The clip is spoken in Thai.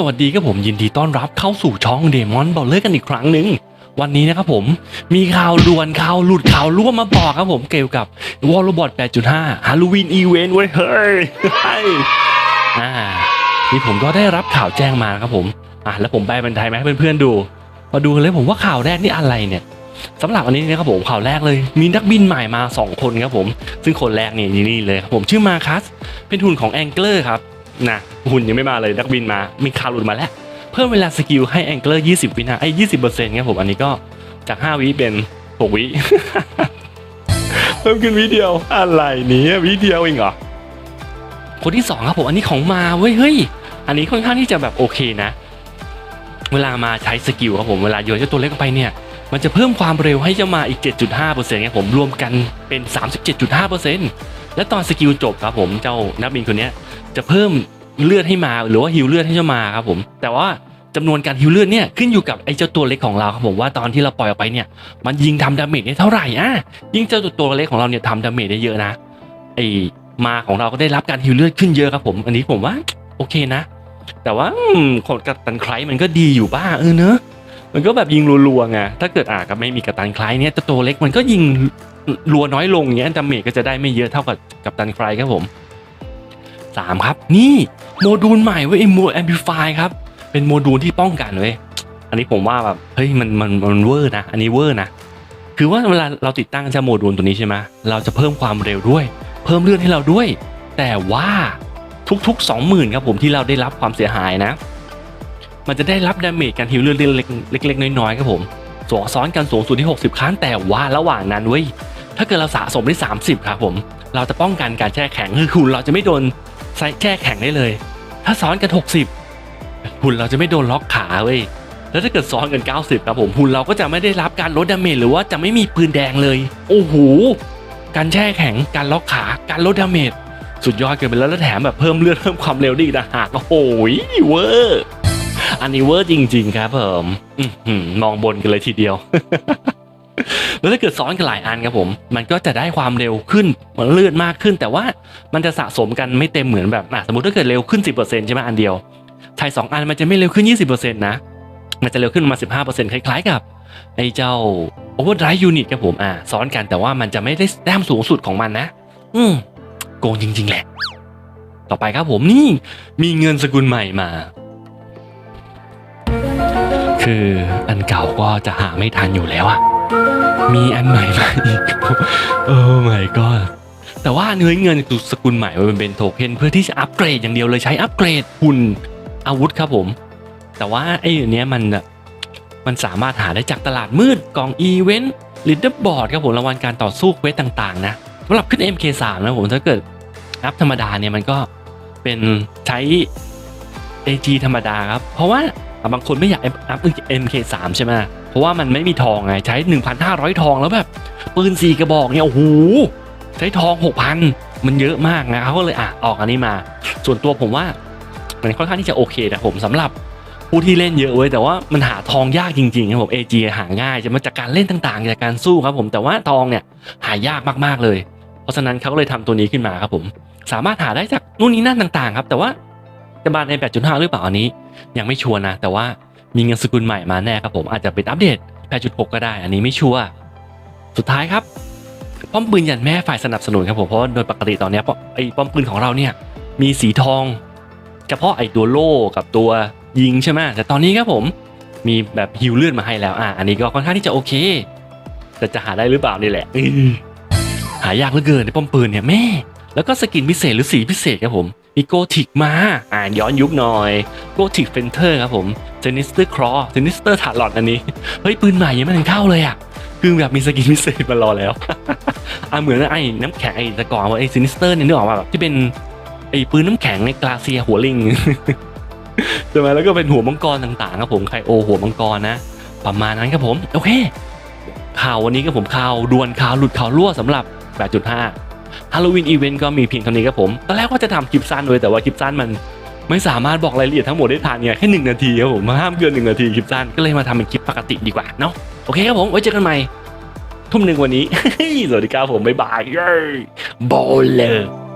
สวัสดีครับผมยินดีต้อนรับเข้าสู่ช่องเดมอนบอลเลอร์กันอีกครั้งหนึ่งวันนี้นะครับผมมีข่าวด่วนข่าวหลุดข่าวร่วมมาบอกครับผมเกี่ยวกับวอลบอท8.5ฮาโลวีนอีเวนต์เว้ยเฮ้ยอ่านี่ผมก็ได้รับข่าวแจ้งมาครับผมอะแล้วผมแปลเป็นไทยไหมให้เพื่อนๆดู มาดูเลยผมว่าข่าวแรกนี่อะไรเนี่ยสำหรับอันนี้นะครับผมข่าวแรกเลย มีนักบินใหม่มา 2 คนครับผม ซึ่งคนแรกนี่นี่เลยครับผมชื่อมาคัสเป็นหุ่นของแองเกอร์ครับ นะหุ่นยังไม่มาเลยนักบินมา มีข่าวหลุดมาแล้ว เพิ่มเวลาสกิลให้แองเกอร์20 วินาไอ้ยี่สิบเปอร์เซ็นต์ครับผมอันนี้ก็จาก 5 วิเป็น 6 วิ เพิ่มขึ้นวิเดียว อะไรนี้วิเดียวเองเหรอ คนที่ 2 ครับผมอันนี้ของมาเว้ยเฮ้ย อันนี้ค่อนข้างที่จะแบบโอเคนะ เวลามาใช้สกิลครับผมเวลาโยนเจ้าตัวเล็กออกไปเนี่ยมันจะเพิ่มความเร็วให้เจ้ามาอีก 7.5%ครับผมรวมกันเป็น 37.5% และตอนสกิลจบครับผมเจ้านักบินคนนี้จะเพิ่มเลือดให้มาหรือว่าฮิวเลือดให้เจ้ามาครับผมแต่ว่าจำนวนการฮิวเลือดเนี่ยขึ้นอยู่กับไอ้เจ้าตัวเล็กของเราครับผมว่าตอนที่เราปล่อยออกไปเนี่ยมันยิงทำดาเมจได้เท่าไหร่อะยิ่งเจ้าตัวเล็กของเราเนี่ยทำดาเมจได้เยอะนะไอ้มาของเราก็ได้รับการฮิวเลือดขึ้นเยอะครับผม อันนี้ผมว่าโอเคนะ แต่ว่าอืมคนกัปตันไครมันก็ดีอยู่บ้างเออเนอะ มันก็แบบยิงรัวๆไงถ้าเกิดอะก็ไม่มีกัปตันไครเนี่ยจ้าตัวเล็กมันก็ยิงรัวน้อยลงอย่างเงี้ยดาเมจก็จะได้ไม่เยอะเท่ากับกัปตันไครครับผมสามครับ นี่โมดูลใหม่เว้ยโมแอมพลิฟายครับ เป็นโมดูลที่ป้องกันเว้ยอันนี้ผมว่าแบบเฮ้ยมันมันมันเวอร์นะ อันนี้เวอร์นะคือว่าเวลาเราติดตั้งเจ้าโมดูลตัวนี้ใช่ไหมเราจะเพิ่มความเร็วด้วย เพิ่มเลื่อดให้เราด้วย แต่ว่าทุกๆ 20,000ครับผมที่เราได้รับความเสียหายนะ มันจะได้รับดาเมจการฮิวเลือดเล็กๆเล็กๆ น้อยๆครับผมสวซ้อนกันสูงสุดที่ 60 ครั้งแต่ว่าระหว่างนั้นเว้ยถ้าเกิดเราสะสมได้ 30 ครับผม เราจะป้องกันการแช่แข็งคือคุณเราจะไม่โดนแช่แข็งได้เลย ถ้าซ้อนกัน 60 หุ่นเราจะไม่โดนล็อกขาเว้ยแล้วถ้าเกิดซ้อนกัน 90 ครับผมหุ่นเราก็จะไม่ได้รับการลดดาเมจหรือว่าจะไม่มีปืนแดงเลย โอ้โหการแช่แข็งการล็อกขาการลดดาเมจสุดยอดเกินไปแล้วแล้วแถมแบบเพิ่มเลือดเพิ่มความเร็วได้อีกนะหากโอ้โหเวอร์ อันนี้เวอร์จริง ๆ ครับผมมองบนกันเลยทีเดียว แล้วถ้าเกิดซ้อนกันหลายอันครับผม มันก็จะได้ความเร็วขึ้นมันเลื่อดมากขึ้น แต่ว่ามันจะสะสมกันไม่เต็มเหมือนแบบสมมติถ้าเกิดเร็วขึ้น 10%ใช่ไหมอันเดียวใช้สองอันมันจะไม่เร็วขึ้น 20%นะมันจะเร็วขึ้นมา 15%คล้ายๆกับไอ้เจ้า Overdrive Unit ครับผมอะซ้อนกันแต่ว่ามันจะไม่ได้แต้มสูงสุดของมันนะ อืมโกงจริง ๆ แหละ ต่อไปครับผมนี่มีเงินสกุลใหม่มา คืออันเก่าก็จะหาไม่ทันอยู่แล้วอะมีอันใหม่มาอีกโอ้ my god แต่ว่าเนื้อเงินสกุลใหม่มันเป็นโทเค็นเพื่อที่จะอัปเกรดอย่างเดียวเลยใช้อัปเกรดหุ่นอาวุธครับผม แต่ว่าไอ้อันเนี้ยมันมันสามารถหาได้จากตลาดมืดกล่องอีเวนต์ลิดเดอร์บอร์ดครับผมรางวัลการต่อสู้เควสต่างๆนะสำหรับขึ้น MK3 นะผมถ้าเกิดอัพธรรมดาเนี่ยมันก็เป็นใช้ AG ธรรมดาครับ เพราะว่า บางคนไม่อยากอัพ MK3 ใช่ไหมเพราะว่ามันไม่มีทองไงใช้ 1,500 ทองแล้วแบบปืนสี่กระบอกเนี่ยโอ้โหใช้ทอง 6,000 มันเยอะมากนะเขาก็เลยอะออกอันนี้มา ส่วนตัวผมว่ามันค่อนข้างที่จะโอเคนะผมสำหรับผู้ที่เล่นเยอะเว้ยแต่ว่ามันหาทองยากจริงๆครับผม AG หาง่ายจะมาจากการเล่นต่างๆจากการสู้ครับผมแต่ว่าทองเนี่ยหายากมากๆเลย เพราะฉะนั้นเขาก็เลยทำตัวนี้ขึ้นมาครับผม สามารถหาได้จากนู่นนี่นั่นต่างๆ ครับ แต่ว่า จะบาใน 8.5 หรือเปล่าอันนี้ ยังไม่ชัวร์นะ แต่ว่ามีเงินสกุลใหม่มาแน่ครับผมอาจจะเป็นอัปเดต 8.6 ก็ได้ อันนี้ไม่ชัวร์สุดท้ายครับ ป้อมปืนยันแม่ฝ่ายสนับสนุนครับผมเพราะโดยปกติตอนเนี้ยป้อมไอ้ป้อมปืนของเราเนี่ยมีสีทองเฉพาะไอ้ตัวโล่กับตัวยิงใช่ไหมแต่ตอนนี้ครับผมมีแบบฮิวเลือดมาให้แล้วอะอันนี้ก็ค่อนข้างที่จะโอเค แต่จะหาได้หรือเปล่านี่แหละหายากเหลือเกินในป้อมปืนเนี่ยแม่ แล้วก็สกินพิเศษหรือสีพิเศษครับผม มีโกธิกมาอ่านย้อนยุคหน่อยโกธิกเฟนเตอร์ครับผมเซนิสเตอร์ครอเซนิสเตอร์ถาหลอดอันนี้ เฮ้ย ปืนใหม่ยังไม่ทันเข้าเลยอะคือแบบมีสกินพิเศษมารอแล้วอะเหมือนไอ้น้ำแข็งไอ้ตะกอนว่าไอ้ซินิสเตอร์เนี่ยนึกออกมาแบบที่เป็นไอ้ปืนน้ำแข็งในกลาเซียหัวลิงใช่ไหมแล้วก็เป็นหัวมังกรต่างๆครับผมไคโอหัวมังกรนะ ประมาณนั้นครับผม โอเคข่าววันนี้ก็ผมข่าวด่วนข่าวหลุดข่าวรั่วสำหรับ 8.5 ฮาโลวีนอีเวนต์ก็มีเพียงเท่านี้ครับผมตอนแรกว่าจะทำคลิปสั้นเลยแต่ว่าคลิปสั้นมันไม่สามารถบอกรายละเอียดทั้งหมดได้ทันเนี่ยแค่หนึ่งนาทีครับผมห้ามเกินหนึ่งนาทีคลิปสั้นก็เลยมาทำเป็นคลิปปกติดีกว่าเนาะโอเคครับผมไว้เจอกันใหม่ทุ่มหนึ่งวันนี้สวัสดีครับผมบ๊ายบายเย้บอลเลย